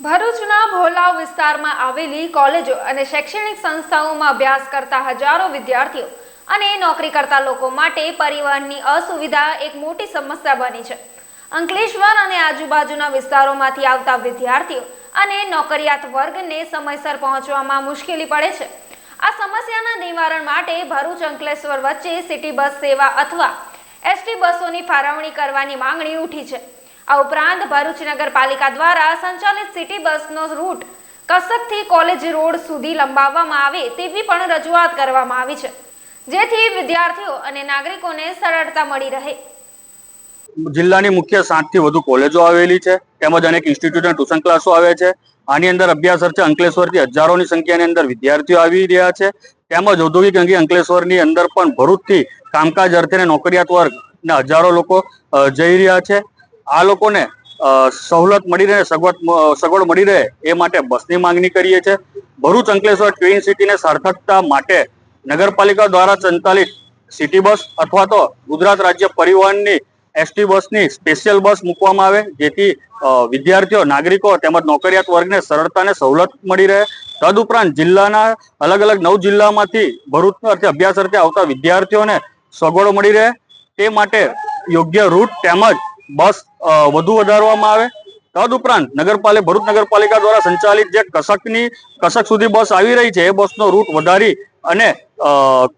ભરૂચના ભોલાવ વિસ્તારમાં આવેલી કોલેજો અને શૈક્ષણિક સંસ્થાઓમાં અભ્યાસ કરતા હજારો વિદ્યાર્થીઓ અને નોકરી કરતા લોકો માટે પરિવહનની અસુવિધા એક મોટી સમસ્યા બની છે. અંકલેશ્વર અને આજુબાજુના વિસ્તારોમાંથી આવતા વિદ્યાર્થીઓ અને નોકરિયાત વર્ગને સમયસર પહોંચવામાં મુશ્કેલી પડે છે. આ સમસ્યાના નિવારણ માટે ભરૂચ અંકલેશ્વર વચ્ચે સિટી બસ સેવા અથવા એસટી બસોની ફાળવણી કરવાની માંગણી ઉઠી છે. આ ઉપરાંત ભરૂચ નગરપાલિકા દ્વારા સંચાલિત સિટી બસનો રૂટ કસકથી કોલેજ રોડ સુધી લંબાવવામાં આવે તેવી પણ રજૂઆત કરવામાં આવી છે. જેથી વિદ્યાર્થીઓ અને નાગરિકોને સરળતા મળી રહે. જિલ્લાની મુખ્ય સાતથી વધુ કોલેજો આવેલી છે, તેમજ અનેક ઇન્સ્ટિટ્યૂટ અને ટ્યુશન ક્લાસો આવે છે. આની અંદર અભ્યાસ અર્થે અંકલેશ્વરથી હજારોની સંખ્યાની અંદર વિદ્યાર્થીઓ આવી રહ્યા છે. તેમજ ઔદ્યોગિક અંગે અંકલેશ્વરની અંદર પણ ભરૂચથી કામકાજ અર્થે નોકરિયાત વર્ગના હજારો લોકો જઈ રહ્યા છે. આ લોકોને સવલત મળી રહે સગવડ સગવડ મળી રહે એ માટે બસની માંગણી કરીએ છીએ. ભરૂચ અંકલેશ્વર ટ્વિન સિટીને સાર્થકતા માટે નગરપાલિકા દ્વારા સંચાલિત સિટી બસ અથવા તો ગુજરાત રાજ્ય પરિવહનની એસટી બસની સ્પેશિયલ બસ મૂકવામાં આવે, જેથી વિદ્યાર્થીઓ, નાગરિકો તેમજ નોકરિયાત વર્ગને સરળતાને સવલત મળી રહે. તદુપરાંત જિલ્લાના અલગ અલગ નવ જિલ્લામાંથી ભરૂચ અર્થે અભ્યાસ અર્થે આવતા વિદ્યાર્થીઓને સગવડો મળી રહે. તે માટે યોગ્ય રૂટ તેમજ બસ વધુ વધારવામાં આવે. તદઉપરાંત નગરપાલિકા, ભરૂચ નગરપાલિકા દ્વારા સંચાલિત જે કસકની, કસક સુધી બસ આવી રહી છે, એ બસનો રૂટ વધારી અને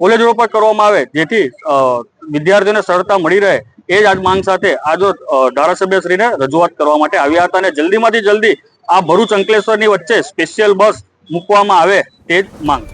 કોલેજ રોડ પર કરવામાં આવે, જેથી વિદ્યાર્થીઓને સરળતા મળી રહે, એ જ આજ માંગ સાથે આજ ધારાસભ્યશ્રીને રજૂઆત કરવા માટે આવ્યા હતા અને જલ્દીમાંથી જલ્દી આ ભરૂચ અંકલેશ્વરની વચ્ચે સ્પેશિયલ બસ મૂકવામાં આવે, તે જ માંગ.